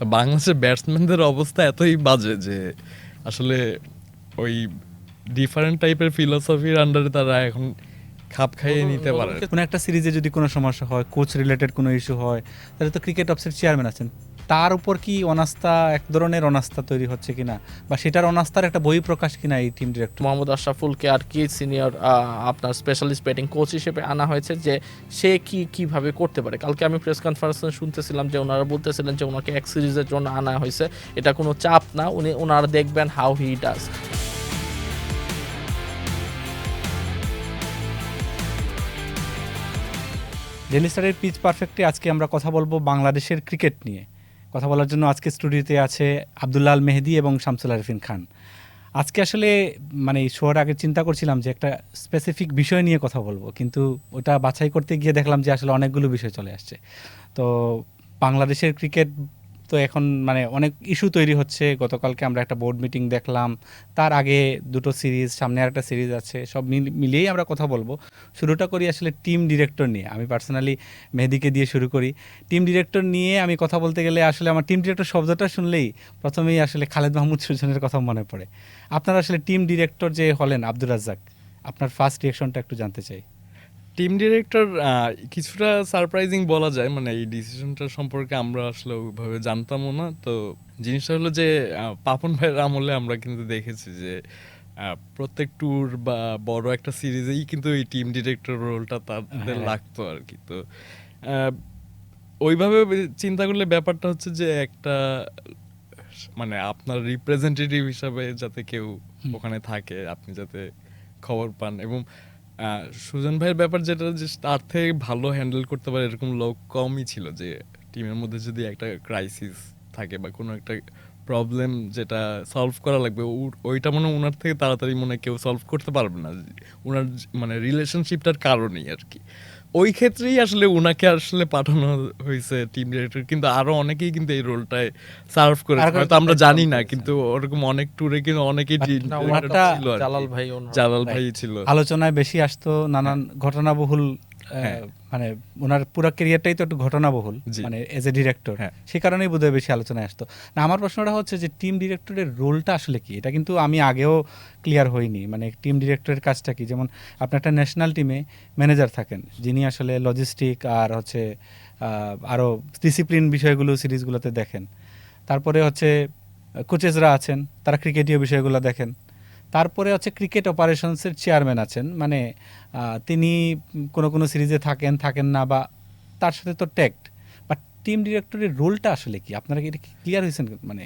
তো বাংলাদেশের ব্যাটসম্যানদের অবস্থা এতই বাজে যে আসলে ওই ডিফারেন্ট টাইপের ফিলোসফির আন্ডারে তারা এখন খাপ খাইয়ে নিতে পারে। কোনো একটা সিরিজে যদি কোনো সমস্যা হয় কোচ রিলেটেড কোনো ইস্যু হয় তাহলে তো ক্রিকেট অফিসের চেয়ারম্যান আছেন। তার উপর কি অনাস্থা এক ধরনের অনাস্থা তৈরি হচ্ছে কিনা? বা সেটার অনাস্থার একটা বই প্রকাশ কিনা এই টিম ডিরেক্টর মোহাম্মদ আশরাফুলকে আর কি সিনিয়র আপনার স্পেশালিস্ট ব্যাটিং কোচ হিসেবে আনা হয়েছে যে সে কি কীভাবে করতে পারে। কালকে আমি প্রেস কনফারেন্সে শুনতেছিলাম যে ওনারা বলতেছিলেন যে ওনাকে এক সিরিজের জন্য আনা হয়েছে। এটা কোনো চাপ না উনি ওনারা দেখবেন হাউ হি ডাজ ডেলি স্টারের পিচ পারফেক্টে আজকে আমরা কথা বলব বাংলাদেশের ক্রিকেট নিয়ে। কথা বলার জন্য আজকে স্টুডিওতে আছে আবদুল্লাহ মেহেদি এবং শামসুল আরিফিন খান। আজকে আসলে মানে শোয়ার আগে চিন্তা করছিলাম যে একটা স্পেসিফিক বিষয় নিয়ে কথা বলব, কিন্তু ওটা বাছাই করতে গিয়ে দেখলাম যে আসলে অনেকগুলো বিষয় চলে আসছে। তো বাংলাদেশের ক্রিকেট তো এখন মানে অনেক ইস্যু তৈরি হচ্ছে। গতকালকে আমরা একটা বোর্ড মিটিং দেখলাম। তার আগে দুটো সিরিজ সামনে একটা সিরিজ আছে। সব মিল- মিলিয়েই আমরা কথা বলব। শুরুটা করি আসলে টিম ডিরেক্টর নিয়ে। আমি পার্সোনালি মেহেদিকে দিয়ে শুরু করি। টিম ডিরেক্টর নিয়ে আমি কথা বলতে গেলে আসলে আমার টিম ডিরেক্টর শব্দটা শুনলেই প্রথমেই আসলে খালেদ মাহমুদ সুজনের কথা মনে পড়ে। আপনার আসলে টিম ডিরেক্টর যে হলেন আব্দুর রাজ্জাক, আপনার ফার্স্ট রিয়াকশনটা একটু জানতে চাই। টিম ডিরেক্টর কিছুটা সারপ্রাইজিং বলা যায়। মানে এই ডিসিশনটা সম্পর্কে আমরা আসলে ওইভাবে জানতামও না। তো জিনিসটা হলো যে পাপন ভাইয়ের আমলে আমরা কিন্তু দেখেছি যে প্রত্যেক ট্যুর বা বড় একটা সিরিজেই কিন্তু এই টিম ডিরেক্টর রোলটা তাদের হ্যাঁ। লাগতো আর কি। তো ওইভাবে চিন্তা করলে ব্যাপারটা হচ্ছে যে একটা মানে আপনার রিপ্রেজেন্টেটিভ হিসাবে যাতে কেউ ওখানে থাকে আপনি যাতে খবর পান। এবং সুজন ভাইয়ের ব্যাপার যেটা, যে তার থেকে ভালো হ্যান্ডেল করতে পারে এরকম লোক কমই ছিল, যে টিমের মধ্যে যদি একটা ক্রাইসিস থাকে বা কোনো একটা প্রবলেম যেটা সলভ করা লাগবে ওইটা মনে ওনার থেকে তাড়াতাড়ি মনে কেউ সলভ করতে পারবে না। ওনার মানে রিলেশনশিপটার কারণেই আর কি। ওই ক্ষেত্রেই আসলে ওনাকে আসলে পাঠানো হয়েছে টিম ডিরেক্টর কিন্তু আরও অনেকেই কিন্তু এই রোলটায় সার্ভ করে তো হয়তো আমরা জানি না কিন্তু ওরকম অনেক ট্যুরে কিন্তু অনেকেই জালাল ভাই জালাল ভাই। ছিল। আলোচনায় বেশি আসতো নানান ঘটনাবহুল হ্যাঁ। মানে ওনার পুরো ক্যারিয়ারটাই তো একটু ঘটনাবহুল। মানে এজ এ ডিরেক্টর হ্যাঁ। সে কারণেই বোধহয় বেশি আলোচনায় আসতো। না আমার প্রশ্নটা হচ্ছে যে টিম ডিরেক্টরের রোলটা আসলে কি? এটা কিন্তু আমি আগেও ক্লিয়ার হইনি। মানে টিম ডিরেক্টরের কাজটা কি? যেমন আপনি একটা ন্যাশনাল টিমে ম্যানেজার থাকেন যিনি আসলে লজিস্টিক আর হচ্ছে আরও ডিসিপ্লিন বিষয়গুলো সিরিজগুলোতে দেখেন। তারপরে হচ্ছে কোচেসরা আছেন তারা ক্রিকেটীয় বিষয়গুলো দেখেন। তারপরে হচ্ছে ক্রিকেট অপারেশনসের চেয়ারম্যান আছেন। মানে তিনি কোনো কোনো সিরিজে থাকেন থাকেন না বা তার সাথে তো ট্যাক্ট বাট টিম ডিরেক্টরের রোলটা আসলে কি? আপনারা কি এটা ক্লিয়ার হয়েছেন? মানে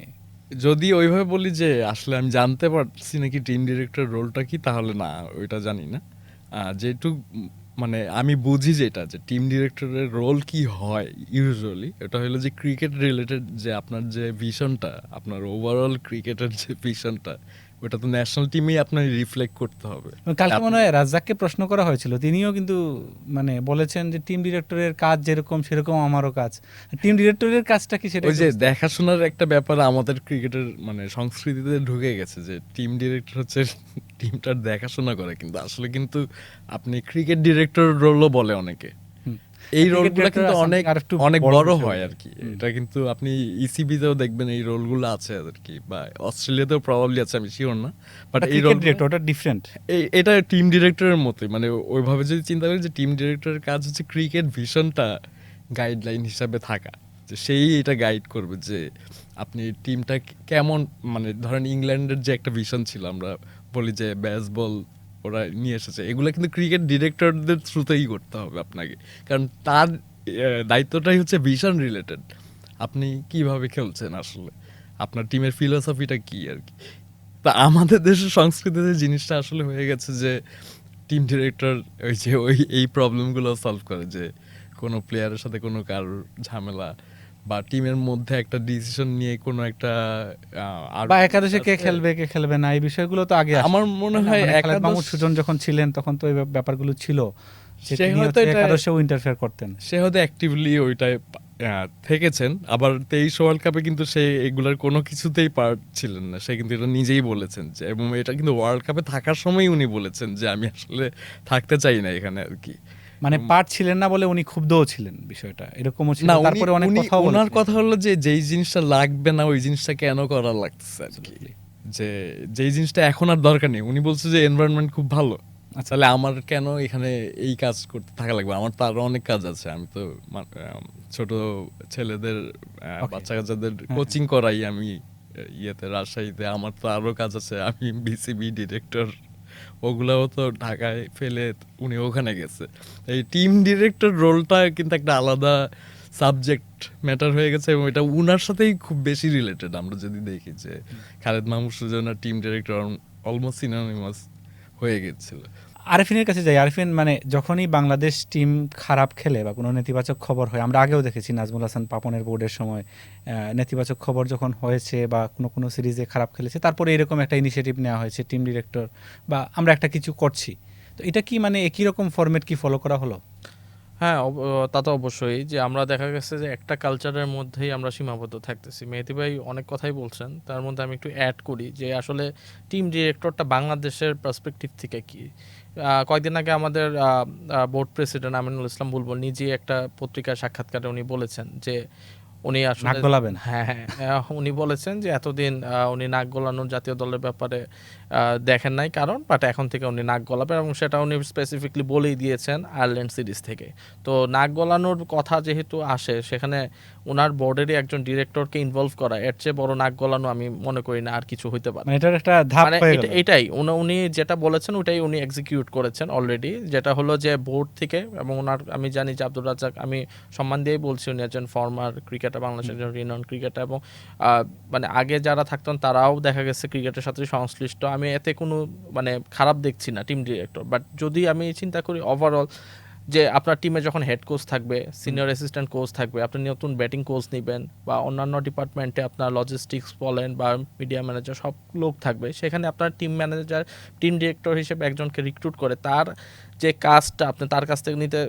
যদি ওইভাবে বলি যে আসলে আমি জানতে পারছি নাকি টিম ডিরেক্টরের রোলটা কি তাহলে না ওইটা জানি না। উম, মানে আমি বুঝি যেটা যে টিম ডিরেক্টরের রোল কি হয় ইউজুয়ালি এটা হলো যে ক্রিকেট রিলেটেড যে আপনার যে ভিশনটা আপনার ওভারঅল ক্রিকেটের যে ভিশনটা ওটা তো ন্যাশনাল টিমেই আপনার রিফ্লেক্ট করতে হবে কালকে মনে হয় রাজ্জাককে প্রশ্ন করা হয়েছিল তিনিও কিন্তু মানে বলেছেন যে টিম ডিরেক্টরের কাজ যেরকম সেরকম আমারও কাজ টিম ডিরেক্টরের কাজটা কি সেটা ওই যে দেখাশোনার একটা ব্যাপার আমাদের ক্রিকেটের মানে সংস্কৃতিতে ঢুকে গেছে যে টিম ডিরেক্টর হচ্ছে টিমটার দেখাশোনা করে কিন্তু আসলে কিন্তু আপনি ক্রিকেট ডিরেক্টর রোলও বলে অনেকে। এই রোলগুলো কিন্তু অনেক আরেকটু অনেক বড় হয় আর কি এটা কিন্তু আপনি ইসিবিতেও দেখবেন এই রোলগুলো আছে আর কি বা অস্ট্রেলিয়াতেও প্রবাবলি আছে আমি শিওর না। বাট এই রোল ডিরেক্টর ওটা ডিফারেন্ট এটা টিম ডিরেক্টরের মতোই মানে ওইভাবে যদি চিন্তা করি যে টিম ডিরেক্টরের কাজ হচ্ছে ক্রিকেট ভিশনটা গাইডলাইন হিসাবে থাকা। যে সেই এটা গাইড করবে যে আপনি টিমটা কেমন মানে ধরেন ইংল্যান্ডের যে একটা ভিশন ছিল আমরা বলি যে ব্যাসবল ওরা নিয়ে এসেছে। এগুলো কিন্তু ক্রিকেট ডিরেক্টরদের থ্রুতেই করতে হবে আপনাকে। কারণ তার দায়িত্বটাই হচ্ছে ভিশন রিলেটেড আপনি কীভাবে খেলছেন আসলে? আপনার টিমের ফিলোসফিটা কি আর কি? তা আমাদের দেশের সংস্কৃতিতে জিনিসটা আসলে হয়ে গেছে যে টিম ডিরেক্টর ওই যে ওই, এই প্রবলেমগুলো সলভ করে যে, কোনো প্লেয়ারের সাথে কোনো কারোর ঝামেলা বা টিমের মধ্যে একটা ডিসিশন নিয়ে কোনো একটা বা একাদশে কে খেলবে কে খেলবে না এই বিষয়গুলো তো আগে আমার মনে হয় মানে একাদশ- সুজন যখন ছিলেন তখন তো এই ব্যাপারগুলো ছিল সে তিনি হয়তো একাদশেও ইন্টারফেয়ার করতেন। সে হয়তো অ্যাক্টিভলি ওইটায় থেকেছেন। আবার তেইশ ওয়ার্ল্ড কাপে কিন্তু সে এগুলার কোনো কিছুতেই পার্ট ছিলেন না। সে কিন্তু এটা নিজেই বলেছেন যে এবং এটা কিন্তু ওয়ার্ল্ড কাপে থাকার সময়ই উনি বলেছেন যে আমি আসলে থাকতে চাই না এখানে আর কি। মানে পার্ট ছিলেন না বলে উনি ক্ষুব্ধও ছিলেন বিষয়টা। এরকমও ছিল। তারপরে অনেক কথাও ওনার কথা হলো যে যেই জিনিসটা লাগবে না ওই জিনিসটা কেন করা লাগতেছে আর কি? যে যেই জিনিসটা এখন আর দরকার নেই। উনি বলছে যে এনভায়রনমেন্ট খুব ভালো। আচ্ছা। তাহলে আমার কেন এখানে এই কাজ করতে থাকা লাগবে? আমার তো আরও অনেক কাজ আছে। আমি তো ছোট ছেলেদের বাচ্চা কাচ্চাদের হ্যাঁ, কোচিং করাই আমি ইয়েতে রাজশাহীতে। আমার তো আরও কাজ আছে। আমি বিসিবি ডিরেক্টর ওগুলাও তো ঢাকায় ফেলে উনি ওখানে গেছে। এই টিম ডিরেক্টর রোলটা কিন্তু একটা আলাদা সাবজেক্ট ম্যাটার হয়ে গেছে এবং এটা উনার সাথেই খুব বেশি রিলেটেড আমরা যদি দেখি যে খালেদ মাহমুদ সুজনার টিম ডিরেক্টর অলমোস্ট সিনোনিমাস হয়ে গেছিল। আরিফিনের কাছে যাই, আরিফিন মানে যখনই বাংলাদেশ টিম খারাপ খেলে বা কোনো নেতিবাচক খবর হয়, আমরা আগেও দেখেছি নাজমুল হাসান পাপনের বোর্ডের সময় নেতিবাচক খবর যখন হয়েছে বা কোনো কোনো সিরিজে খারাপ খেলেছে, তারপরে এরকম একটা ইনিশিয়েটিভ নেওয়া হয়েছে টিম ডিরেক্টর বা আমরা একটা কিছু করছি। তো এটা কি মানে একই রকম ফরম্যাট কি ফলো করা হলো? হ্যাঁ তা তো অবশ্যই যে আমরা দেখা গেছে যে একটা কালচারের মধ্যেই আমরা সীমাবদ্ধ থাকতেছি। মেহেদি ভাই অনেক কথাই বলছেন, তার মধ্যে আমি একটু অ্যাড করি যে আসলে টিম ডিরেক্টরটা বাংলাদেশের পার্সপেক্টিভ থেকে কি? কয়েকদিন আগে আমাদের বোর্ড প্রেসিডেন্ট আমিনুল ইসলাম বুলবুল নিজে একটা পত্রিকার সাক্ষাৎকারে উনি বলেছেন যে উনি আসলে নাক গলাবেন। হ্যাঁ হ্যাঁ উনি বলেছেন যে এতদিন আহ, উনি নাক গলানোর জাতীয় দলের ব্যাপারে দেখেন নাই কারণ বাট এখন থেকে উনি নাক গলাবেন এবং সেটা উনি স্পেসিফিকলি বলেই দিয়েছেন আয়ারল্যান্ড সিরিজ থেকে। তো নাক গলানোর কথা যেহেতু আসে সেখানে ওনার বোর্ডেরই একজন ডিরেক্টরকে ইনভলভ করা এর চেয়ে বড় নাক গলানো আমি মনে করি না আর কিছু হইতে পারে। মানে এটার একটা ধাপ মানে এটাই উনি- যেটা বলেছেন ওটাই উনি এক্সিকিউট করেছেন অলরেডি যেটা হলো যে বোর্ড থেকে এবং ওনার আমি জানি যে আব্দুল রাজ্জাক আমি সম্মান দিয়েই বলছি উনি একজন ফর্মার ক্রিকেটার বাংলাদেশের একজন রিনন ক্রিকেটার এবং মানে আগে যারা থাকতেন তারাও দেখা গেছে ক্রিকেটের সাথে সংশ্লিষ্ট। আমি এতে কোনো মানে খারাপ দেখছি না টিম ডিরেক্টর বাট যদি আমি চিন্তা করি ওভারঅল যে আপনার টিমে যখন হেড কোচ থাকবে সিনিয়র অ্যাসিস্ট্যান্ট কোচ থাকবে, আপনি নতুন ব্যাটিং কোচ নেবেন বা অন্যান্য ডিপার্টমেন্টে আপনার লজিস্টিক্স বলেন বা মিডিয়া ম্যানেজার সব লোক থাকবে, সেখানে আপনার টিম ম্যানেজার টিম ডিরেক্টর হিসেবে একজনকে রিক্রুট করে, তার যে কাজটা আপনি তার কাছ থেকে নিতে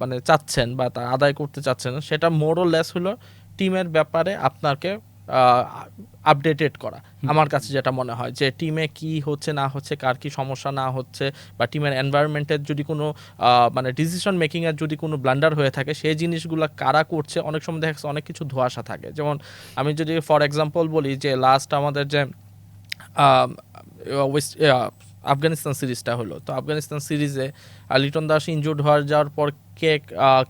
মানে চাচ্ছেন বা তা আদায় করতে চাচ্ছেন, সেটা মোরও লেস হলো টিমের ব্যাপারে আপনাকে আপডেটেড করা। আমার কাছে যেটা মনে হয় যে টিমে কি হচ্ছে না হচ্ছে কার কি সমস্যা না হচ্ছে বা টিমের এনভায়রনমেন্টের যদি কোনো মানে ডিসিশন মেকিংয়ের যদি কোনো ব্লান্ডার হয়ে থাকে সেই জিনিসগুলো কারা করছে অনেক সময় দেখা যাচ্ছে অনেক কিছু ধোঁয়াশা থাকে। যেমন আমি যদি ফর এক্সাম্পল বলি যে লাস্ট আমাদের যে ওয়েস্ট আফগানিস্তান সিরিজটা হলো। তো আফগানিস্তান সিরিজে লিটন দাস ইনজুর্ড হওয়ার যাওয়ার পর কে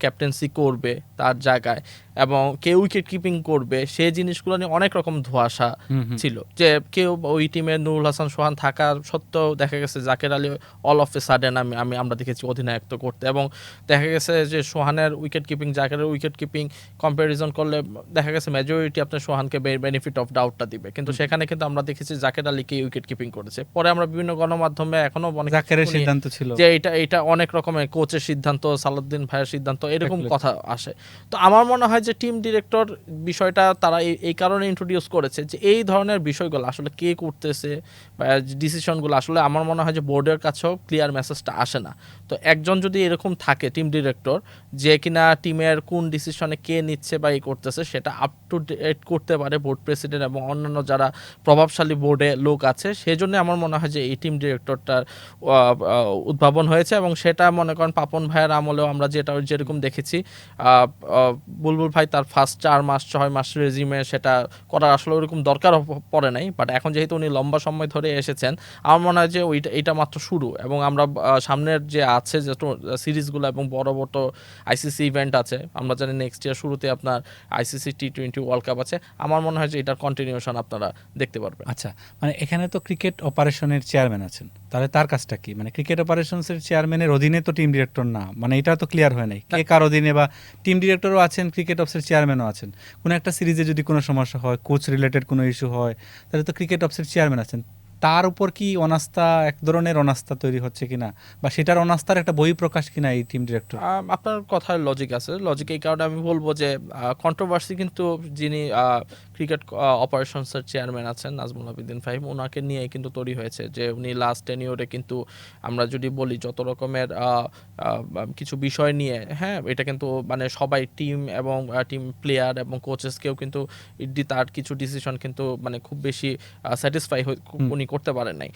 ক্যাপ্টেন্সি করবে তার জায়গায় এবং কে উইকেট কিপিং করবে সেই জিনিসগুলো নিয়ে অনেক রকম ধোঁয়াশা। ছিল। যে কেউ ওই টিমে নুরুল হাসান সোহান থাকার সত্ত্বেও দেখা গেছে Jaker Ali all of a sudden আমি আমি আমরা দেখেছি অধিনায়কত্ব করতে এবং দেখা গেছে যে সোহানের উইকেট কিপিং জাকেরের উইকেট কিপিং কম্প্যারিজন করলে দেখা গেছে মেজরিটি আপনার সোহানকে বেনিফিট অফ ডাউটটা দিবে। কিন্তু সেখানে কিন্তু আমরা দেখেছি জাকের আলীকে উইকেট কিপিং করেছে। পরে আমরা বিভিন্ন গণমাধ্যমে এখনও অনেক সিদ্ধান্ত ছিল। যে এটা এটা অনেক রকমের কোচের সিদ্ধান্ত সালাউদ্দিন ভাইয়ের সিদ্ধান্ত এরকম কথা আসে। তো আমার মনে হয় যে টিম ডিরেক্টর বিষয়টা তারা এই- কারণে ইন্ট্রোডিউস করেছে যে এই ধরনের বিষয়গুলো আসলে কে করতেছে বা ডিসিশনগুলো আসলে আমার মনে হয় যে বোর্ডের কাছেও ক্লিয়ার মেসেজটা আসে না। তো একজন যদি এরকম থাকে টিম ডিরেক্টর যে কিনা টিমের কোন ডিসিশনে কে নিচ্ছে বা এই করতেছে সেটা আপ টু ডেট করতে পারে বোর্ড প্রেসিডেন্ট এবং অন্যান্য যারা প্রভাবশালী বোর্ডে লোক আছে সেই জন্য আমার মনে হয় যে এই টিম ডিরেক্টরটার উদ্ভাবন হয়েছে এবং সেটা মনে করেন পাপন ভাইয়ের আমলেও আমরা যেটা যেরকম দেখেছি বুলবুল ভাই তার ফার্স্ট চার মাস, ছয় মাস রেজিমে সেটা করার আসলে ওরকম দরকার পড়ে নাই বাট এখন যেহেতু উনি লম্বা সময় ধরে এসেছেন, আমার মনে হয় যে ওইটা এটা মাত্র শুরু এবং আমরা সামনের যে আছে যে সিরিজগুলো এবং বড় বড় আইসিসি ইভেন্ট আছে, আমরা জানি নেক্সট ইয়ার শুরুতে আপনার ICC T twenty world cup আছে, আমার মনে হয় যে এটার কন্টিনিউশন আপনারা দেখতে পারবেন। আচ্ছা মানে এখানে তো ক্রিকেট অপারেশনের চেয়ারম্যান আছেন, তাহলে তার কাজটা কি? মানে ক্রিকেট অপারেশনসের চেয়ারম্যানের অধীনে তো টিম ডিরেক্টর না মানে এটা তো ক্লিয়ার হয় নাই। কে কার অধীনে বা টিম ডিরেক্টরও আছেন ক্রিকেট অফসের চেয়ারম্যানও আছেন। কোনো একটা সিরিজে যদি কোনো সমস্যা হয় কোচ রিলেটেড কোনো ইস্যু হয় তাহলে তো ক্রিকেট অফসের চেয়ারম্যান আছেন। তার উপর কি অনাস্থা এক ধরনের অনাস্থা তৈরি হচ্ছে কিনা? বা সেটার অনাস্থার একটা বই প্রকাশ কিনা এই টিম ডিরেক্টর আপনার কথার লজিক আছে। লজিক এই কারণে আমি বলব যে কন্ট্রোভার্সি কিন্তু যিনি ক্রিকেট অপারেশনসের চেয়ারম্যান আছেন নাজমুল আবিদিন ফাহিম ওনাকে নিয়ে কিন্তু তৈরি হয়েছে যে উনি লাস্ট টেনিওরে কিন্তু আমরা যদি বলি যত রকমের কিছু বিষয় নিয়ে হ্যাঁ এটা কিন্তু মানে সবাই টিম এবং টিম প্লেয়ার এবং কোচেসকেও কিন্তু ইডি তার কিছু ডিসিশন কিন্তু মানে খুব বেশি স্যাটিসফাই উনি করতে পারেন নাই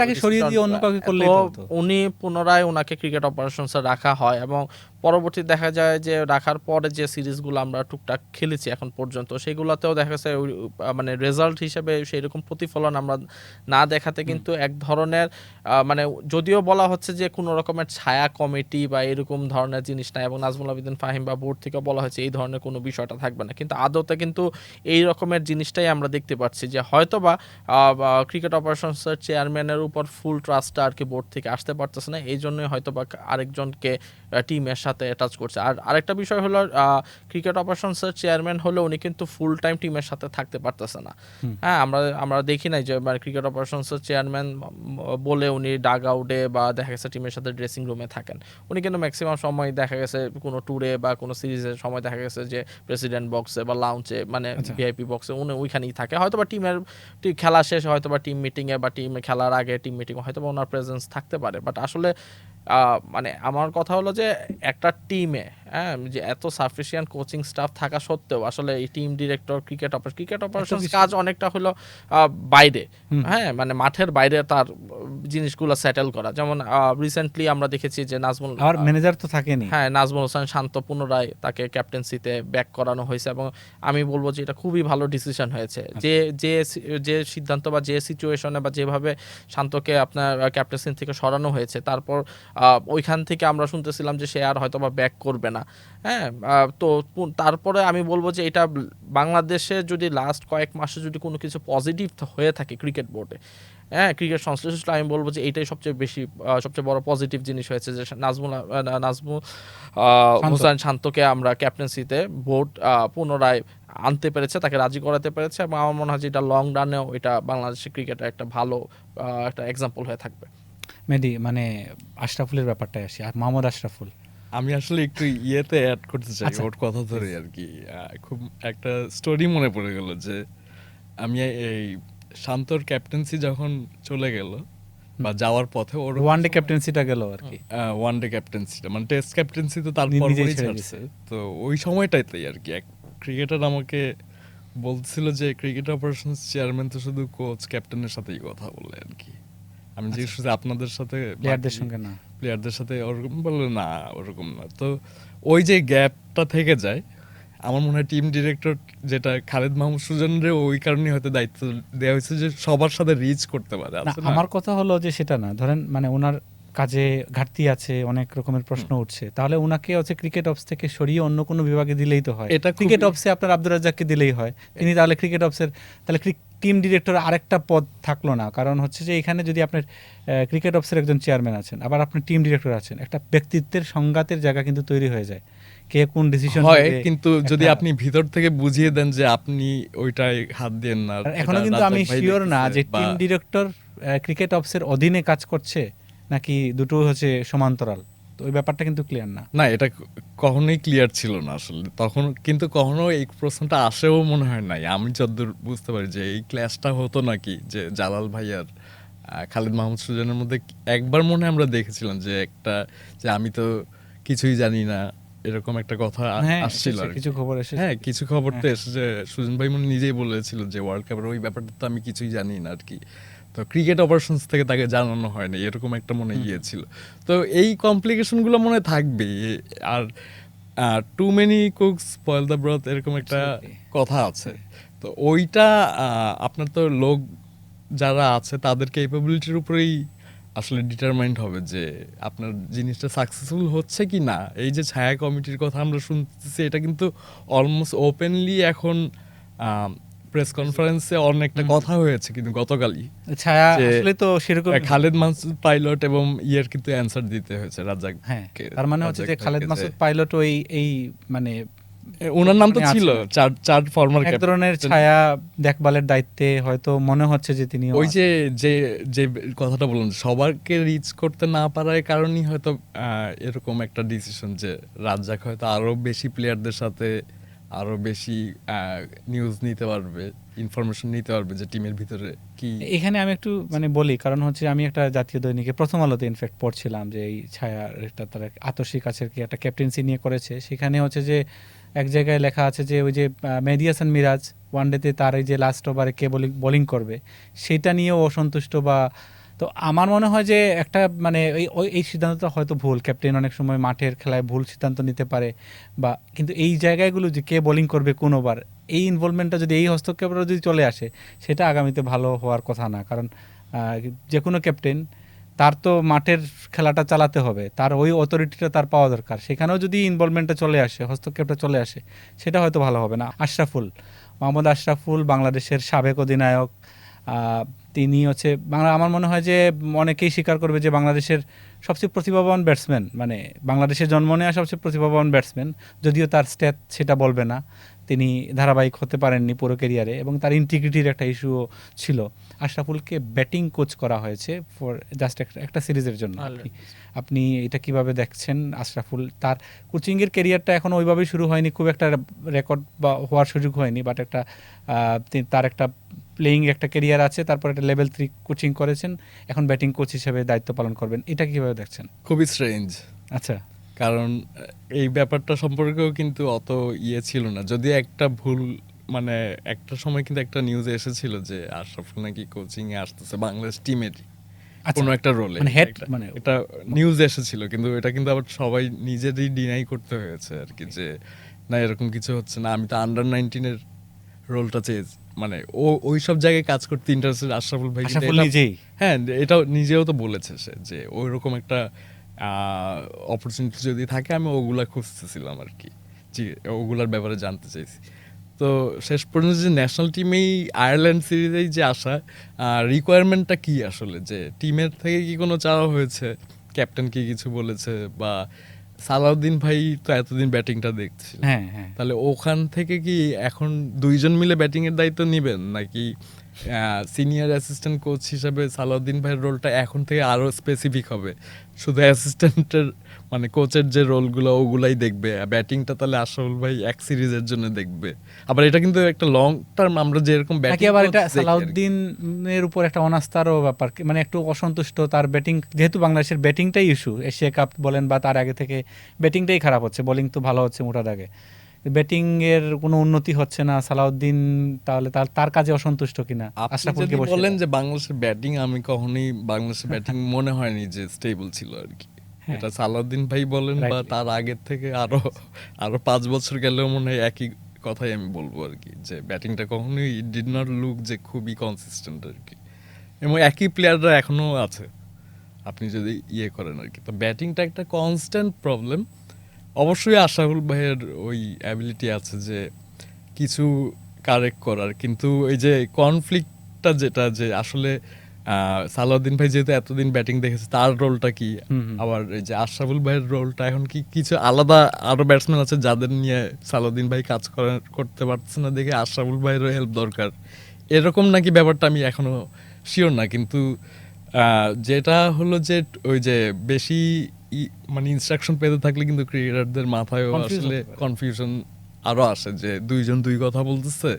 তাকে সরিয়ে দিয়ে অন্য কাউকে হতো। উনি পুনরায় ওনাকে ক্রিকেট অপারেশনসে রাখা হয় এবং পরবর্তী দেখা যায় যে রাখার পরে যে সিরিজগুলো আমরা টুকটাক খেলেছি এখন পর্যন্ত সেগুলোতেও দেখা গেছে ওই, মানে রেজাল্ট হিসেবে সেই রকম প্রতিফলন আমরা না দেখাতে কিন্তু এক ধরনের মানে যদিও বলা হচ্ছে যে কোনো রকমের ছায়া কমিটি বা এরকম ধরনের জিনিস নাই এবং নাজমুল আবেদিন ফাহিম বা বোর্ড থেকে বলা হয়েছে এই ধরনের কোনো বিষয়টা থাকবে না। কিন্তু আদতে কিন্তু এই রকমের জিনিসটাই আমরা দেখতে পাচ্ছি যে হয়তোবা ক্রিকেট অপারেশনসের চেয়ারম্যানের উপর ফুল ট্রাস্টটা আর কি বোর্ড থেকে আসতে পারতেছে না এই জন্যই হয়তো বা আরেকজনকে টিমের সাথে অ্যাটাচ করছে। আর আরেকটা বিষয় হলো ক্রিকেট অপারেশনসের চেয়ারম্যান হলে উনি কিন্তু ফুল টাইম টিমের সাথে থাকতে পারতেছে না। হ্যাঁ আমরা আমরা দেখি নাই যে মানে ক্রিকেট অপারেশনসের চেয়ারম্যান বলে উনি ডাগ আউটে বা দেখা গেছে টিমের সাথে ড্রেসিং রুমে থাকেন। উনি কিন্তু ম্যাক্সিমাম সময় দেখা গেছে কোনো ট্যুরে বা কোনো সিরিজের সময় দেখা গেছে যে প্রেসিডেন্ট বক্সে বা লাউঞ্চে মানে ভিআইপি বক্সে উনি ওইখানেই থাকে। হয়তো বা টিমের খেলা শেষে হয়তো বা টিম মিটিংয়ে বা টিম খেলার আগে টিম মিটিং হয়তো বা ওনার প্রেজেন্স থাকতে পারে। বাট আসলে মানে আমার কথা হলো যে একটা টিমে হ্যাঁ যে এত সাফিসিয়েন্ট কোচিং স্টাফ থাকা সত্ত্বেও আসলে এই team director cricket operation cricket operation কাজ অনেকটা হলো আহ, বাইরে। হ্যাঁ মানে মাঠের বাইরে তার জিনিসগুলো সেটেল করা। যেমন রিসেন্টলি আমরা দেখেছি যে নাজমুল আর ম্যানেজার তো থাকেনি। হ্যাঁ নাজমুল হোসেন শান্ত পুনরায় তাকে ক্যাপ্টেন্সিতে ব্যাক করানো হয়েছে এবং আমি বলব যে এটা খুবই ভালো ডিসিশন হয়েছে। যে যে যে সিদ্ধান্ত বা যে সিচুয়েশনে বা যেভাবে শান্তকে আপনার ক্যাপ্টেন্সি থেকে সরানো হয়েছে তারপর আহ, ওইখান থেকে আমরা শুনতেছিলাম যে সে আর হয়তো বা ব্যাক করবে না। হ্যাঁ তো তারপরে আমি বলব যে এটা বাংলাদেশে যদি লাস্ট কয়েক মাসে যদি কোনো কিছু পজিটিভ হয়ে থাকে ক্রিকেট বোর্ডে হ্যাঁ ক্রিকেট সংশ্লিষ্ট আমি বলব যে এইটাই সবচেয়ে বেশি সবচেয়ে বড় পজিটিভ জিনিস হয়েছে যে নাজমুল নাজমুল। হোসেন শান্তকে আমরা ক্যাপ্টেন্সিতে বোর্ড পুনরায় আনতে পেরেছে তাকে রাজি করাতে পেরেছে এবং আমার মনে হয় যে এটা লং রানেও এটা বাংলাদেশের ক্রিকেটের একটা ভালো একটা এক্সাম্পল হয়ে থাকবে মেডি মানে আশরাফুলের ব্যাপারটাই আসি আর মোহাম্মদ আশরাফুল আমি আসলে একটু ইয়েতে অ্যাড করতে চাই আচ্ছা। ওর কথা ধরে আর কি। খুব একটা স্টোরি মনে পড়ে গেল যে আমি এই শান্তর ক্যাপ্টেন্সি যখন চলে গেল বা যাওয়ার পথে ওর ওয়ান ডে ক্যাপ্টেন্সিটা গেল আর কি। ওয়ান ডে ক্যাপ্টেন্সিটা মানে টেস্ট ক্যাপ্টেন্সি তো তার নিজেই ছাড়ছে। তো ওই সময়টাইতেই আর কি এক ক্রিকেটার আমাকে বলছিল যে ক্রিকেট অপারেশনস চেয়ারম্যান তো শুধু কোচ ক্যাপ্টেনের সাথেই কথা বলে আর কি। আমি জিজ্ঞেস করছি আপনাদের সাথে প্লেয়ারদের সঙ্গে না? প্লেয়ারদের সাথে ওরকম বলল না ওরকম না। তো ওই যে গ্যাপটা থেকে যায় আমার মনে হয় টিম ডিরেক্টর যেটা খালেদ মাহমুদ সুজনরে ওই কারণে হয়তো দায়িত্ব দেওয়া হয়েছে যে সবার সাথে রিচ করতে পারে? আমার কথা হলো যে সেটা না। ধরেন মানে ওনার কাজে ঘাটতি আছে অনেক রকমের প্রশ্ন উঠছে। তাহলে ওনাকে হচ্ছে ক্রিকেট অফিস থেকে সরিয়ে অন্য কোনো বিভাগে দিলেই তো হয়। এটা ক্রিকেট অফিসে আপনার আব্দুর রাজ্জাককে দিলেই হয়। তিনি তাহলে ক্রিকেট অফিসের তাহলে টিম ডিরেক্টর আরেকটা পদ থাকল না। কারণ হচ্ছে যে এখানে যদি আপনার ক্রিকেট অফিসের একজন চেয়ারম্যান আছেন আবার আপনি টিম ডিরেক্টর আছেন একটা ব্যক্তিত্বের সংঘাতের জায়গা কিন্তু তৈরি হয়ে যায়। কে কোন ডিসিশন হয় কিন্তু যদি আপনি ভিতর থেকে বুঝিয়ে দেন যে আপনি ওইটাই হাত দেন না এখনও কিন্তু আমি শিওর না যে টিম ডিরেক্টর ক্রিকেট অফিসের অধীনে কাজ করছে নাকি দুটো হচ্ছে সমান্তরাল। তো ওই ব্যাপারটা কিন্তু ক্লিয়ার না। না এটা কখনোই ক্লিয়ার ছিল না আসলে। তখন কিন্তু কখনো এই প্রশ্নটা আসেও মনে হয় নাই। আমি যতদূর বুঝতে পারি যে এই ক্লাসটা হতো নাকি যে জালাল ভাই আর আহ, খালিদ মাহমুদ সুজনের মধ্যে একবার মনে হয় আমরা দেখেছিলাম যে একটা যে আমি তো কিছুই জানি না এরকম একটা কথা হ্যাঁ আসছিল কিছু খবর এসেছে। হ্যাঁ কিছু খবর তো এসেছে। সুজন ভাই মনে নিজেই বলেছিল যে ওয়ার্ল্ড কাপের ওই ব্যাপারটা তো আমি কিছুই জানি না আর কি। তো ক্রিকেট অপারেশনস থেকে তাকে জানানো হয়নি এরকম একটা মনে গিয়েছিল। তো এই কমপ্লিকেশনগুলো মনে হয় থাকবে আর too many cooks spoil the broth এরকম একটা কথা আছে। তো ওইটা আপনার তো লোক যারা আছে তাদের ক্যাপাবিলিটির উপরেই আসলে ডিটারমাইন্ড হবে যে আপনার জিনিসটা সাকসেসফুল হচ্ছে কি না। এই যে ছায়া কমিটির কথা আমরা শুনতেছি এটা কিন্তু অলমোস্ট ওপেনলি এখন প্রেস কনফারেন্সে অনেকটা কথা হয়েছে কিন্তু গতকালই। ছায়া আসলে তো সেরকম খালেদ মাসুদ পাইলট এবং ইয়ের কিন্তু অ্যান্সার দিতে হয়েছে রাজাক হ্যাঁ তার মানে হচ্ছে যে খালেদ মাসুদ পাইলট ওই এই মানে ওনার নাম তো ছিল। চার চার ফর্মার এক ধরনের ছায়া দেখভালের দায়িত্বে হয়তো মনে হচ্ছে যে তিনি ওই যে যে যে কথাটা বললাম সবারকে রিচ করতে না পারার কারণেই হয়তো এরকম একটা ডিসিশন যে রাজ্জাক হয়তো আরও বেশি প্লেয়ারদের সাথে আরও বেশি নিউজ নিতে পারবে ইনফরমেশন নিতে পারবে যে টিমের ভিতরে কি এখানে আমি একটু মানে বলি, কারণ হচ্ছে আমি একটা জাতীয় দৈনিকে প্রথম আলোতে ইনফ্যাক্ট পড়ছিলাম যে এই ছায়া একটা তারা আতসী কাছের কি একটা ক্যাপ্টেন্সি নিয়ে করেছে। সেখানে হচ্ছে যে এক জায়গায় লেখা আছে যে ওই যে মেহেদী মিরাজ ওয়ানডেতে তার এই যে লাস্ট ওভারে কে বোলিং করবে, সেটা নিয়েও অসন্তুষ্ট বা তো আমার মনে হয় যে একটা মানে ওই- এই সিদ্ধান্তটা হয়তো ভুল। ক্যাপ্টেন অনেক সময় মাঠের খেলায় ভুল সিদ্ধান্ত নিতে পারে বা, কিন্তু এই জায়গাগুলো যে কে বোলিং করবে কোন ওভার এই ইনভলভমেন্টটা যদি, এই হস্তক্ষেপটা যদি চলে আসে, সেটা আগামীতে ভালো হওয়ার কথা না। কারণ যে কোনো ক্যাপ্টেন, তার তো মাঠের খেলাটা চালাতে হবে। তার ওই অথরিটিটা তার পাওয়া দরকার। সেখানেও যদি ইনভলভমেন্টটা চলে আসে, হস্তক্ষেপটা চলে আসে, সেটা হয়তো ভালো হবে না। আশরাফুল, মোহাম্মদ আশরাফুল, বাংলাদেশের সাবেক অধিনায়ক তিনি হচ্ছে বাংলা আমার মনে হয় যে অনেকেই স্বীকার করবে যে বাংলাদেশের সবচেয়ে প্রতিভাবান ব্যাটসম্যান মানে বাংলাদেশের জন্ম নেওয়া সবচেয়ে প্রতিভাবান ব্যাটসম্যান যদিও তার স্ট্যাট সেটা বলবে না। তিনি ধারাবাহিক হতে পারেননি পুরো ক্যারিয়ারে এবং তার ইন্টিগ্রিটির একটা ইস্যুও ছিল। আশরাফুলকে ব্যাটিং কোচ করা হয়েছে ফর জাস্ট একটা সিরিজের জন্য. আপনি এটা কীভাবে দেখছেন আশরাফুল? তার কোচিংয়ের ক্যারিয়ারটা এখন ওইভাবেই শুরু হয়নি খুব একটা রেকর্ড বা হওয়ার সুযোগ হয়নি বাট একটা তার একটা প্লেয়িং একটা ক্যারিয়ার আছে তারপর একটা লেভেল থ্রি কোচিং করেছেন এখন ব্যাটিং কোচ হিসেবে দায়িত্ব পালন করবেন এটা কীভাবে দেখছেন? খুবই স্ট্রেঞ্জ আচ্ছা। কারণ এই ব্যাপারটা সম্পর্কেও কিন্তু অত ইয়ে ছিল না। যদি একটা ভুল মানে একটা সময় কিন্তু একটা নিউজে এসেছিল যে আশরাফুল নাকি কোচিং এ আসতেছে বাংলাদেশ টিমের আচ্ছা। কোনো একটা রোলে মানে মানে- এটা নিউজ এসেছিল কিন্তু এটা কিন্তু আবার সবাই নিজেরই ডিনাই করতে হয়েছে আর কি যে না এরকম কিছু হচ্ছে না। আমি তো আন্ডার নাইনটিনের রোলটা চেয়েছি। মানে ও ওই সব জায়গায় কাজ করতে ইন্টারেস্টেড আশরাফুল ভাই আশরাফুল নিজেই? হ্যাঁ এটাও নিজেও তো বলেছে সে যে ওই রকম একটা অপরচুনিটি যদি থাকে আমি ওগুলা খুঁজতেছিলাম আর কি। জি ওগুলার ব্যাপারে জানতে চাইছি। তো শেষ পর্যন্ত যে ন্যাশনাল টিমেই আয়ারল্যান্ড সিরিজেই যে আসা রিকোয়ারমেন্টটা কি আসলে? যে টিমের থেকে কি কোনো চাওয়া হয়েছে? ক্যাপ্টেন কি কিছু বলেছে? বা সালাউদ্দিন ভাই তো এতদিন ব্যাটিংটা দেখছিল। হ্যাঁ হ্যাঁ। তাহলে ওখান থেকে কি এখন দুইজন মিলে ব্যাটিং এর দায়িত্ব নেবেন? নাকি সিনিয়র অ্যাসিস্ট্যান্ট কোচ হিসাবে সালাউদ্দিন ভাইয়ের রোলটা এখন থেকে আরও স্পেসিফিক হবে? শুধু অ্যাসিস্ট্যান্টের মানে কোচের যে রোলগুলো ওগুলাই দেখবে। ব্যাটিংটা তাহলে আশরাফুল ভাই এক সিরিজের জন্য দেখবে। আবার এটা কিন্তু একটা লং টার্ম আমরা যেরকম ব্যাটিং আবার এটা সালাউদ্দিনের উপর একটা অনাস্থারও ব্যাপার। মানে একটু অসন্তুষ্ট তার ব্যাটিং যেহেতু বাংলাদেশের ব্যাটিংটাই ইস্যু এশিয়া কাপ বলেন বা তার আগে থেকে ব্যাটিংটাই খারাপ হচ্ছে। বোলিং তো ভালো হচ্ছে মোটার আগে। ব্যাটিং এর কোনো উন্নতি হচ্ছে না। সালাউদ্দিন তাহলে তার তার কাজে অসন্তুষ্ট কিনা? আশরাফুলকে বলেন যে বাংলাদেশের ব্যাটিং আমি কখনোই বাংলাদেশের ব্যাটিং মনে হয়নি যে স্টেবল ছিল আর কি। এটা সালাউদ্দিন ভাই বলেন বা তার আগের থেকে আরও আরও পাঁচ বছর গেলেও মনে হয় একই কথাই আমি বলব আর কি যে ব্যাটিংটা কখনোই ডিড নট লুক যে খুবই কনসিস্টেন্ট আর কি। এবং একই প্লেয়াররা এখনও আছে আপনি যদি ইয়ে করেন আর কি। তো ব্যাটিংটা একটা কনস্ট্যান্ট প্রবলেম অবশ্যই আশাহুল ভাইয়ের ওই অ্যাবিলিটি আছে যে কিছু কারেক্ট করার কিন্তু এই যে কনফ্লিক্টটা যেটা যে আসলে সালাউদ্দিন ভাই যেহেতু এতদিন ব্যাটিং দেখেছে তার রোলটা কি। আবার এই যে আশরাফুল ভাইয়ের রোলটা এখন কি কিছু আলাদা আরও ব্যাটসম্যান আছে যাদের নিয়ে সালাউদ্দিন ভাই কাজ করতে পারছে না দেখে আশরাফুল ভাইয়েরও হেল্প দরকার? এরকম নাকি ব্যাপারটা আমি এখনও শিওর না কিন্তু আহ, যেটা হলো যে ওই যে বেশি মানে ইনস্ট্রাকশন পেতে থাকলে কিন্তু ক্রিকেটারদের মাথায় আসলে কনফিউশন আরও আসে যে দুইজন দুই কথা বলতেছে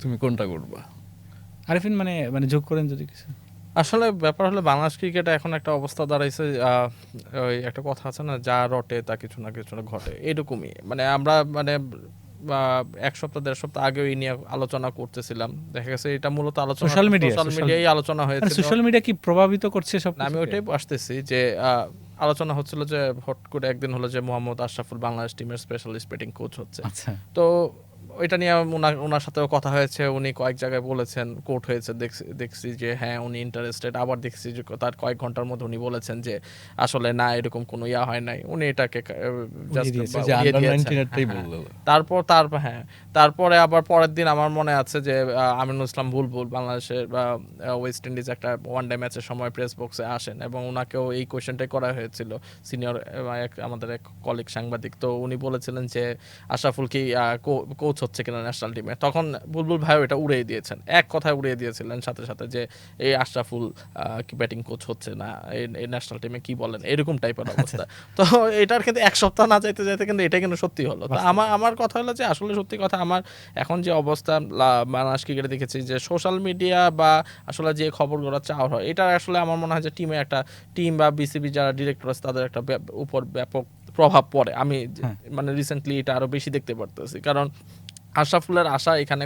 তুমি কোনটা করবা? আরিফিন মানে মানে যোগ করেন যদি কিছু। আসলে ব্যাপার হলো বাংলাদেশ ক্রিকেটে এখন একটা অবস্থা দাঁড়াইছে ওই একটা কথা আছে না যা রটে তা কিছু না কিছু না ঘটে এরকমই। মানে আমরা মানে এক সপ্তাহ দেড় সপ্তাহ আগেও এই নিয়ে আলোচনা করতেছিলাম। দেখা গেছে এটা মূলত আলোচনা Social media, সোশ্যাল মিডিয়ায় আলোচনা হয়েছে সোশ্যাল মিডিয়া কি প্রভাবিত করছে সব আমি ওইটাই আসতেছি যে আলোচনা হচ্ছিল যে হট করে একদিন হলো যে মোহাম্মদ আশরাফুল বাংলাদেশ টিমের স্পেশালিস্ট ব্যাটিং কোচ হচ্ছে। আচ্ছা। তো ওইটা নিয়ে ওনার ওনার সাথেও কথা হয়েছে উনি কয়েক জায়গায় বলেছেন কোর্ট হয়েছে দেখছি দেখছি যে হ্যাঁ উনি ইন্টারেস্টেড আবার দেখছি যে তার কয়েক ঘণ্টার মধ্যে উনি বলেছেন যে আসলে না এরকম কোনো ইয়া হয় নাই। উনি এটাকে জাস্ট দিয়েছে, যে আন্ডার নাইনটিনেরটাই বলল। তারপর তার হ্যাঁ তারপরে আবার পরের দিন আমার মনে আছে যে আমিনুল ইসলাম বুলবুল বাংলাদেশের বা ওয়েস্ট ইন্ডিজ একটা ওয়ান ডে ম্যাচের সময় প্রেস বক্সে আসেন এবং ওনাকেও এই কোয়েশ্চেনটাই করা হয়েছিল। সিনিয়র আমাদের এক কলিগ সাংবাদিক তো উনি বলেছিলেন যে আশরাফুল কি কোচ হচ্ছে কিনা ন্যাশনাল টিমে তখন বুলবুল ভাইও এটা উড়িয়ে দিয়েছেন। এক কথায় উড়িয়ে দিয়েছিলেন সাথে সাথে যে এই আশরাফুল কি ব্যাটিং কোচ হচ্ছে না? এই- ন্যাশনাল টিমে কি বলেন? এরকম টাইপের অবস্থা। তো এটার কিন্তু এক সপ্তাহ না যাইতে যাইতে কিন্তু এটা কিন্তু সত্যি হলো। তো আমার আমার কথা হলো যে আসলে সত্যি কথা আমার এখন যে অবস্থা বাংলাদেশ ক্রিকেটে দেখেছি যে সোশ্যাল মিডিয়া বা আসলে যে খবরগুলো চাওয়া হয় এটা আসলে আমার মনে হয় যে টিমে একটা টিম বা বিসিবি যারা ডিরেক্টর আছে তাদের একটা উপর ব্যাপক প্রভাব পড়ে। আমি হ্যাঁ। মানে রিসেন্টলি এটা আরও বেশি দেখতে পারতেছি। কারণ আশরাফুলের আশা এখানে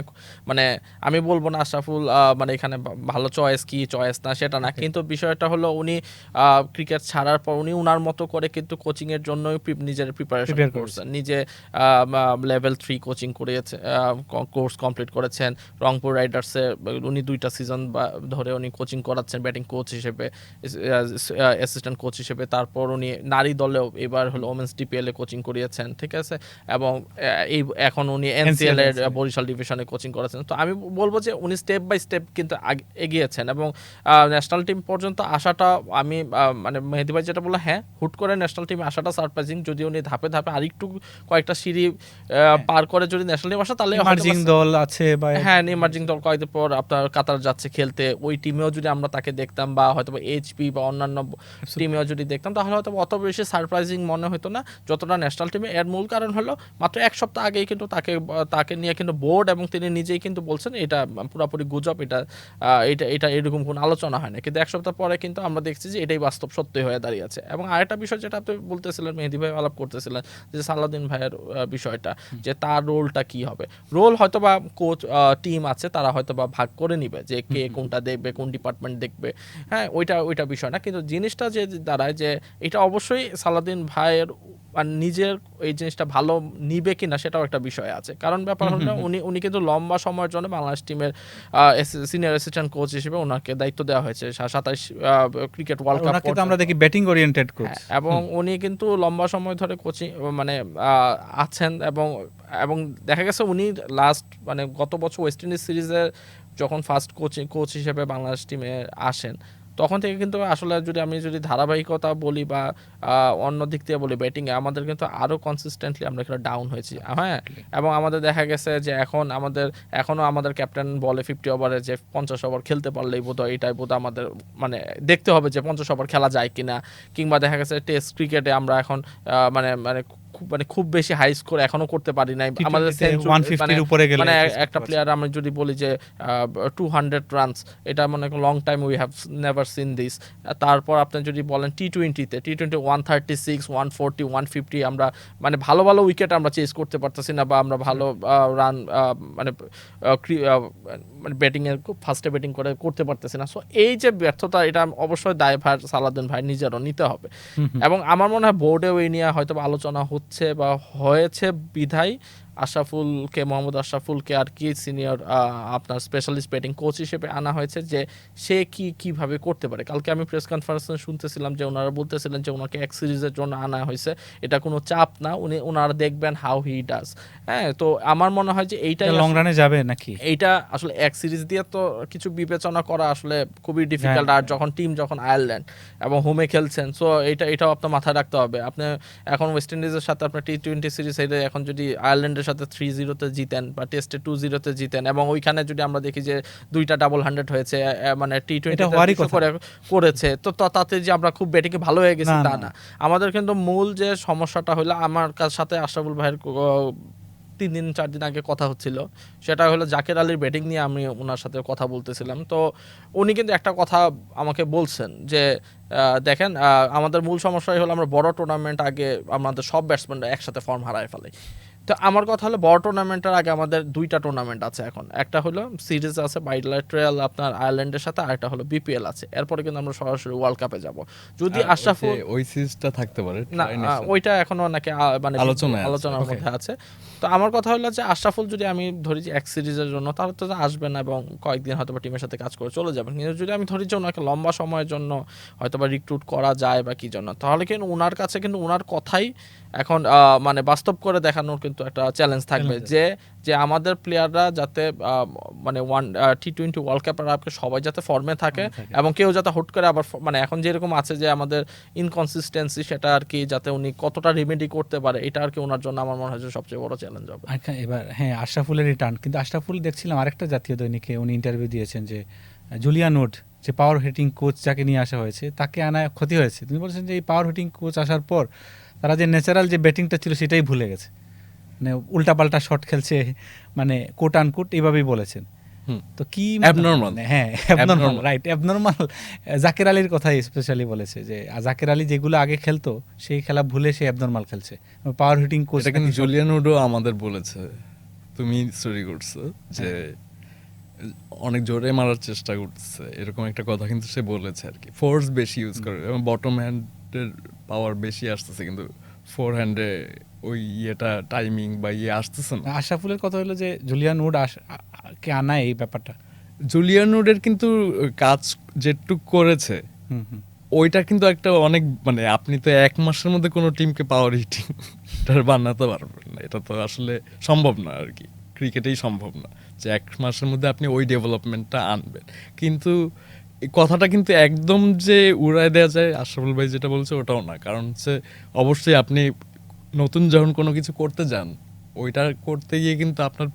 মানে আমি বলব না আশরাফুল মানে এখানে ভালো চয়েস কি চয়েস না সেটা না। কিন্তু বিষয়টা হলো উনি ক্রিকেট ছাড়ার পর উনি উনার মতো করে কিন্তু কোচিং এর জন্য নিজের প্রিপারেশন করছেন। নিজে লেভেল থ্রি কোচিং করিয়েছে কোর্স কমপ্লিট করেছেন। রংপুর রাইডার্সে উনি দুইটা সিজন ধরে উনি কোচিং করাচ্ছেন ব্যাটিং কোচ হিসেবে অ্যাসিস্ট্যান্ট কোচ হিসেবে। তারপর উনি নারী দলেও এবার হলো ওমেন্স ডিপিএল এ কোচিং করিয়েছেন ঠিক আছে? এবং এই এখন উনি এনসিএল NCL বরিশাল ডিভিশনে কোচিং করেছেন তো আমি বলব যে উনি স্টেপ বাই স্টেপ কিন্তু এগিয়েছেন এবং ন্যাশনাল টিম পর্যন্ত আসাটা আমি মানে মেহেদি ভাই যেটা বলল হ্যাঁ হুট করে ন্যাশনাল টিমে আসাটা সারপ্রাইজিং যদি উনি ধাপে ধাপে আরেকটু কয়েকটা সিঁড়ি পার করে যদি ন্যাশনাল টিম আসা তাহলে ইমার্জিং দল আছে বা হ্যাঁ ইমার্জিং দল কয়েকদিন পর আপনার কাতার যাচ্ছে খেলতে ওই টিমেও যদি আমরা তাকে দেখতাম বা হয়তো এইচপি বা অন্যান্য টিমেও যদি দেখতাম তাহলে হয়তো অত বেশি সারপ্রাইজিং মনে হতো না যতটা ন্যাশনাল টিমে এর মূল কারণ হলো মাত্র এক সপ্তাহ আগেই কিন্তু তাকে তাকে নিয়ে কিন্তু বোর্ড এবং তিনি নিজেই কিন্তু বলছেন এটা পুরোপুরি গুজব এটা এটা এটা এরকম কোনো আলোচনা হয় না কিন্তু এক সপ্তাহ পরে কিন্তু আমরা দেখছি যে এটাই বাস্তব সত্যি হয়ে দাঁড়িয়েছে এবং আরেকটা বিষয় যেটা আপনি বলতেছিলেন মেহেদি ভাই আলাপ করতেছিলেন যে সালাদিন ভাইয়ের বিষয়টা যে তার রোলটা কি হবে? রোল হয়তো বা কোচ টিম আছে তারা হয়তো বা ভাগ করে নিবে যে কে কোনটা দেখবে কোন ডিপার্টমেন্ট দেখবে। হ্যাঁ ওইটা ওইটা বিষয় না। কিন্তু জিনিসটা যে দাঁড়ায় যে এটা অবশ্যই সালাদিন ভাইয়ের আর নিজের এই জিনিসটা ভালো নিবে কিনা সেটাও একটা বিষয় আছে। কারণ ব্যাপার হলো উনি উনি কিন্তু লম্বা সময়ের জন্য বাংলাদেশ টিমের সিনিয়র অ্যাসিস্ট্যান্ট কোচ হিসেবে ওনাকে দায়িত্ব দেওয়া হয়েছে সাতাইশ ক্রিকেট ওয়ার্ল্ড কাপ ওনাকে তো আমরা দেখি ব্যাটিং ওরিয়েন্টেড কোচ এবং উনি কিন্তু লম্বা সময় ধরে কোচিং মানে আছেন এবং এবং দেখা গেছে উনি লাস্ট মানে গত বছর ওয়েস্ট ইন্ডিজ সিরিজে যখন ফার্স্ট কোচিং কোচ হিসেবে বাংলাদেশ টিমে আসেন তখন থেকে কিন্তু আসলে যদি আমি যদি ধারাবাহিকতা বলি বা অন্য দিক থেকে বলি ব্যাটিংয়ে আমাদের কিন্তু আরও কনসিস্টেন্টলি আমরা এখানে ডাউন হয়েছি। হ্যাঁ? এবং আমাদের দেখা গেছে যে এখন আমাদের এখনও আমাদের ক্যাপ্টেন বলে ফিফটি ওভারে যে পঞ্চাশ ওভার খেলতে পারলেই বোধ হয় এটাই বোধ আমাদের মানে দেখতে হবে যে পঞ্চাশ ওভার খেলা যায় কিনা। কিংবা দেখা গেছে টেস্ট ক্রিকেটে আমরা এখন মানে মানে মানে খুব বেশি হাই স্কোর এখনও করতে পারি নাই। আমাদের ওয়ান ফিফটির উপরে গেলে মানে একটা প্লেয়ার আমি যদি বলি যে টু হান্ড্রেড রানস এটা মানে long time we have never seen this তারপর আপনি যদি বলেন টি টোয়েন্টিতে T twenty one thirty six one forty one fifty আমরা মানে ভালো ভালো উইকেট আমরা চেস করতে পারতেছি না বা আমরা ভালো রান মানে মানে ব্যাটিংয়ে খুব ফার্স্টে ব্যাটিং করে করতে পারতেছি না। সো এই যে ব্যর্থতা এটা অবশ্যই দায়ভার সালাউদ্দিন ভাই নিজেরও নিতে হবে। এবং আমার মনে হয় বোর্ডেও এই নিয়ে হয়তো আলোচনা হচ্ছে বা হয়েছে বিধায় আশরাফুলকে মোহাম্মদ আশরাফুলকে আর কি সিনিয়র আপনার স্পেশালিস্ট ব্যাটিং কোচ হিসেবে আনা হয়েছে যে সে কি কীভাবে করতে পারে। কালকে আমি প্রেস কনফারেন্সে শুনতেছিলাম যে ওনারা বলতেছিলেন যে ওনাকে এক সিরিজের জন্য আনা হয়েছে। এটা কোনো চাপ না উনি ওনারা দেখবেন হাউ হি ডাজ হ্যাঁ তো আমার মনে হয় যে এইটাই লং রানে যাবে নাকি? এইটা আসলে এক সিরিজ দিয়ে তো কিছু বিবেচনা করা আসলে খুবই ডিফিকাল্ট হ্যাঁ। আর যখন টিম যখন আয়ারল্যান্ড এবং হোমে খেলছেন সো এটা এটাও আপনার মাথায় রাখতে হবে। আপনি এখন ওয়েস্ট ইন্ডিজের সাথে আপনার টি টোয়েন্টি সিরিজ হেরে এখন যদি আয়ারল্যান্ডের সাথে থ্রি জিরোতে জিতেন বা টেস্টে টু জিরোতে জিতেন এবং ওইখানে যদি আমরা দেখি যে দুইটা ডাবল হান্ড্রেড হয়েছে মানে টি টোয়েন্টি করে করেছে তো তাতে যে আমরা খুব ব্যাটিংয়ে ভালো হয়ে গেছি তা না। আমাদের কিন্তু মূল যে সমস্যাটা হলো আমার কাছ সাথে আশরাফুল ভাইয়ের তিন দিন চার দিন আগে কথা হচ্ছিল। সেটা হলো জাকের আলীর ব্যাটিং নিয়ে আমি ওনার সাথে কথা বলতেছিলাম। তো উনি কিন্তু একটা কথা আমাকে বলছেন যে দেখেন আমাদের মূল সমস্যাই হলো আমরা বড় টুর্নামেন্ট আগে আমাদের সব ব্যাটসম্যানরা একসাথে ফর্ম হারায় ফেলে। তো আমার কথা হলো বড় টুর্নামেন্টের আগে আমাদের দুইটা টুর্নামেন্ট আছে এখন। একটা হলো সিরিজ আছে বাইলাট্রাল আপনার আয়ারল্যান্ডের সাথে আর একটা হলো বিপিএল আছে। এরপরে কিন্তু আমরা সরাসরি ওয়ার্ল্ড কাপে যাব। যদি আর ওই আশরাফুল ওই সিরিজটা থাকতে পারে না। ওইটা এখনও নাকি মানে আলোচনায় আছে। আলোচনার মধ্যে আছে। তো আমার কথা হলো যে আশরাফুল যদি আমি ধরি যে এক সিরিজের জন্য তাহলে তো আসবে না এবং কয়েকদিন হয়তো বা টিমের সাথে কাজ করে চলে যাবেন। কিন্তু যদি আমি ধরি যে ওনাকে লম্বা সময়ের জন্য হয়তো বা রিক্রুট করা যায় বা কি জন্য তাহলে কিন্তু ওনার কাছে কিন্তু ওনার কথাই এখন আহ, মানে বাস্তব করে দেখানোর কিন্তু একটা চ্যালেঞ্জ থাকবে যে যে আমাদের প্লেয়াররা যাতে মানে ওয়ান টি টোয়েন্টি ওয়ার্ল্ড কাপের আপনি সবাই যাতে ফর্মে থাকে। এবং কেউ যাতে হুট করে আবার মানে এখন যেরকম আছে যে আমাদের ইনকনসিস্টেন্সি সেটা আর কি যাতে উনি কতটা রেমেডি করতে পারে এটা আর কি ওনার জন্য আমার মনে হয় সবচেয়ে বড় চ্যালেঞ্জ হবে। আচ্ছা, এবার হ্যাঁ আশরাফুলের রিটার্ন কিন্তু আশরাফুল দেখছিলাম আরেকটা জাতীয় দৈনিকে উনি ইন্টারভিউ দিয়েছেন যে আহ, জুলিয়ান উড যে পাওয়ার হিটিং কোচ যাকে নিয়ে আসা হয়েছে তাকে আনা ক্ষতি হয়েছে। তিনি বলছেন যে এই পাওয়ার হিটিং কোচ আসার পর তারা যে ন্যাচারাল যে ব্যাটিংটা ছিল সেটাই ভুলে গেছে। মানে উল্টাপাল্টা শট খেলছে মানে কোট আনকুট এইভাবেই বলেছেন। হুম। তো কি Abnormal. হ্যাঁ অ্যাবনর্মাল. রাইট অ্যাবনর্মাল জাকের আলীর কথাই স্পেশালি বলেছে যে জাকের আলী যেগুলো আগে খেলতো সেই খেলা ভুলে সে অ্যাবনর্মাল খেলছে। পাওয়ার হিটিং কোচ কিন্তু জুলিয়ান উডও আমাদের বলেছে। তুমি স্টোরি করছ যে অনেক জোরে মারার চেষ্টা করতেছে। এরকম একটা কথা কিন্তু সে বলেছে আর কি। ফোর্স বেশি ইউজ করে এবং বটম হ্যান্ডের পাওয়ার বেশি আসতেছে কিন্তু ফোর হ্যান্ডে ওই ইয়েটা টাইমিং বা ইয়ে আসতেছে না। আশরাফুলের কথা হলো যে জুলিয়ান উড কে আনায় এই ব্যাপারটা? জুলিয়ান উডের কিন্তু কাজ যেটুক করেছে ওইটা কিন্তু একটা অনেক মানে আপনি তো এক মাসের মধ্যে কোনো টিমকে পাওয়ার হিটিং বানাতে পারবেন না। এটা তো আসলে সম্ভব না আর কি। ক্রিকেটেই সম্ভব না যে এক মাসের মধ্যে আপনি ওই ডেভেলপমেন্টটা আনবেন। কিন্তু কথাটা কিন্তু একদম যে উড়ায় দেওয়া যায় আশরাফুল ভাই যেটা বলছে ওটাও না। কারণ হচ্ছে অবশ্যই আপনি নতুন যখন কোনো কিছু করতে যান ওইটা করতে গিয়ে কিন্তু আপনার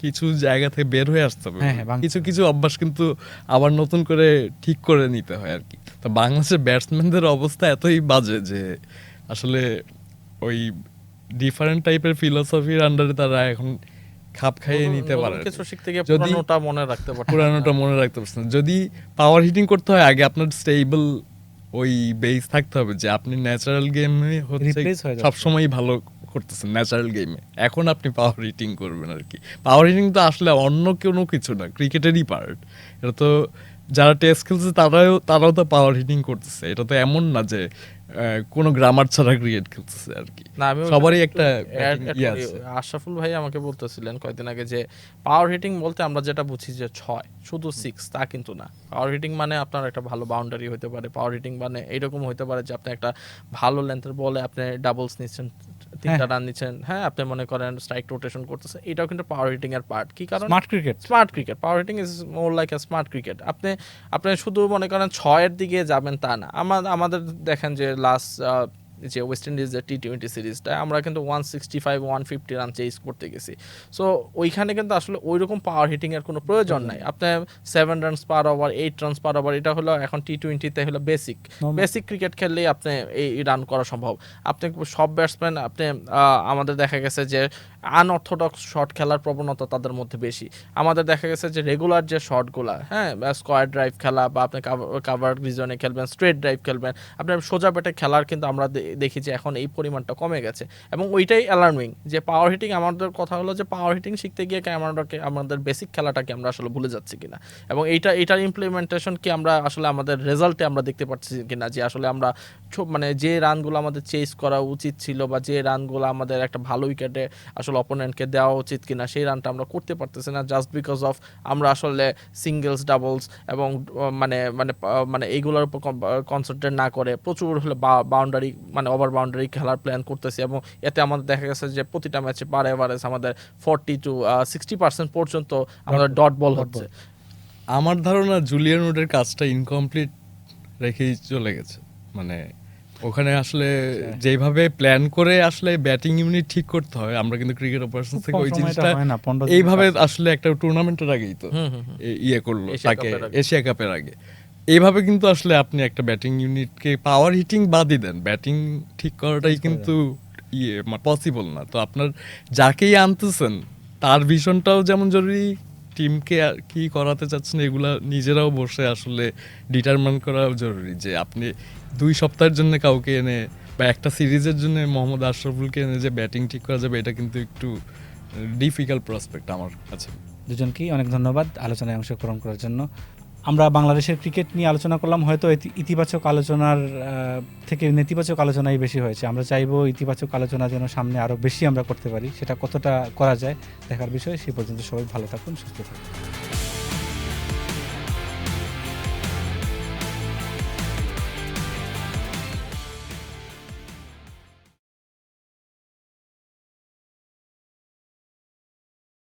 কিছু জায়গা থেকে বের হয়ে আসতে হবে। হ্যাঁ, হ্যাঁ, কিছু কিছু অভ্যাস কিন্তু আবার নতুন করে ঠিক করে নিতে হয় আর কি। তো বাংলাদেশের ব্যাটসম্যানদের অবস্থা এতই বাজে যে আসলে ওই ডিফারেন্ট টাইপের ফিলোসফির আন্ডারে তারা এখন খাপ খাইয়ে নিতে পারে কিছু শিখতে গিয়ে যদি- পুরানোটা মনে রাখতে পারছে না। পুরানোটা মনে রাখতে পারছেন যদি পাওয়ার হিটিং করতে হয় আগে আপনার স্টেবল ওই বেস থাকতে হবে যে আপনি ন্যাচারাল গেমে হচ্ছে সবসময় ভালো করতেছেন ন্যাচারাল গেমে এখন আপনি পাওয়ার হিটিং করবেন আর কি। পাওয়ার হিটিং তো আসলে অন্য কোনো কিছু না ক্রিকেটেরই পার্ট এটা তো যারা টেস্ট খেলছে তারাও তারাও তো পাওয়ার হিটিং করতেছে। এটা তো এমন না যে কোনো গ্রামার ছাড়া ক্রিয়েট করতেছে আর কি। না আমি সবারই একটা আশরাফুল ভাই আমাকে বলতেছিলেন কয়েকদিন আগে যে পাওয়ার হিটিং বলতে আমরা যেটা বুঝি যে ছয় শুধু সিক্স তা কিন্তু না। পাওয়ার হিটিং মানে আপনার একটা ভালো বাউন্ডারি হতে পারে পাওয়ার হিটিং মানে এইরকম হতে পারে যে আপনি একটা ভালো লেন্থের বলে আপনি ডাবলস নিচ্ছেন তিনটা রান নিচ্ছেন। হ্যাঁ আপনি মনে করেন স্ট্রাইক রোটেশন করতেছেন এটাও কিন্তু পাওয়ার হিটিং এর পার্ট কি কারণ? Smart cricket smart cricket power hitting is more like a smart cricket আপনি আপনি শুধু মনে করেন ছয়ের দিকে যাবেন তা না। আমার আমাদের দেখেন যে লাস্ট যে ওয়েস্ট ইন্ডিজের টি টোয়েন্টি সিরিজটা আমরা কিন্তু one sixty five one fifty run chase করতে গেছি। সো ওইখানে কিন্তু আসলে ওই রকম পাওয়ার হিটিং এর কোনো প্রয়োজন নাই। আপনি seven runs per over eight runs per over এটা হলো এখন টি টোয়েন্টিতে হলো বেসিক বেসিক ক্রিকেট খেললেই আপনি এই রান করা সম্ভব। আপনি সব ব্যাটসম্যান আপনি আহ, আমাদের দেখা গেছে যে আনঅর্থোডক্স শট খেলার প্রবণতা তাদের মধ্যে বেশি। আমাদের দেখা গেছে যে রেগুলার যে শটগুলা হ্যাঁ স্কোয়ার ড্রাইভ খেলা বা আপনি কাভার রিজনে খেলবেন স্ট্রেট ড্রাইভ খেলবেন আপনার সোজা ব্যাটে খেলার কিন্তু আমরা দেখি যে এখন এই পরিমাণটা কমে গেছে। এবং ওইটাই অ্যালার্মিং যে পাওয়ার হিটিং আমাদের কথা হলো যে পাওয়ার হিটিং শিখতে গিয়ে কি আমাদেরকে আমাদের বেসিক খেলাটাকে আমরা আসলে ভুলে যাচ্ছি কিনা। এবং এইটা এটার ইমপ্লিমেন্টেশন কি আমরা আসলে আমাদের রেজাল্টে আমরা দেখতে পাচ্ছি কিনা যে আসলে আমরা মানে যে রানগুলো আমাদের চেস করা উচিত ছিল বা যে রানগুলো আমাদের একটা ভালো উইকেটে আসলে অপোনেন্টকে দেওয়া উচিত কিনা সেই রানটা আমরা করতে পারতেছি না জাস্ট বিকজ অফ আমরা আসলে সিঙ্গেলস ডাবলস এবং মানে মানে মানে এইগুলোর উপর কনসেন্ট্রেট না করে প্রচুর হলে বাউন্ডারি মানে ওভার বাউন্ডারি খেলার প্ল্যান করতেছি এবং এতে আমাদের দেখা গেছে যে প্রতিটা ম্যাচে পার এভারেজ আমাদের ফর্টি টু সিক্সটি পার্সেন্ট পর্যন্ত আমাদের ডট বল হচ্ছে। আমার ধারণা জুলিয়ান রোডের কাজটা ইনকমপ্লিট রেখেই চলে গেছে। মানে ওখানে আসলে যেভাবে প্ল্যান করে আসলে ব্যাটিং ইউনিট ঠিক করতে হয় আমরা কিন্তু ক্রিকেট অপারেশন থেকে ওই জিনিসটা না, 15 দিন এইভাবে আসলে একটা টুর্নামেন্টের আগেই তো ইয়ে করল এশিয়া তাকে কাপের আগে। এশিয়া কাপের আগে। এইভাবে কিন্তু আসলে আপনি একটা ব্যাটিং ইউনিটকে পাওয়ার হিটিং বাদই দেন। ব্যাটিং ঠিক করাটাই কিন্তু ইয়ে পসিবল না। তো আপনার যাকেই আনতেছেন তার ভিশনটাও যেমন জরুরি টিমকে কি করাতে চাচ্ছেন, এগুলা নিজেরাও বসে আসলে ডিটারমাইন করা জরুরি যে আপনি দুই সপ্তাহের জন্য কাউকে এনে বা একটা সিরিজের জন্য মোহাম্মদ আশরাফুলকে এনে যে ব্যাটিং ঠিক করা যাবে, এটা কিন্তু একটু ডিফিকাল্ট প্রসপেক্ট আমার কাছে। দুজনকেই অনেক ধন্যবাদ আলোচনায় অংশগ্রহণ করার জন্য। আমরা বাংলাদেশের ক্রিকেট নিয়ে আলোচনা করলাম, হয়তো ইতিবাচক আলোচনার থেকে নেতিবাচক আলোচনাই বেশি হয়েছে। আমরা চাইব ইতিবাচক আলোচনা যেন সামনে আরও বেশি আমরা করতে পারি, সেটা কতটা করা যায় দেখার বিষয়ে সে পর্যন্ত সবাই ভালো থাকুন, সুস্থ থাকুন।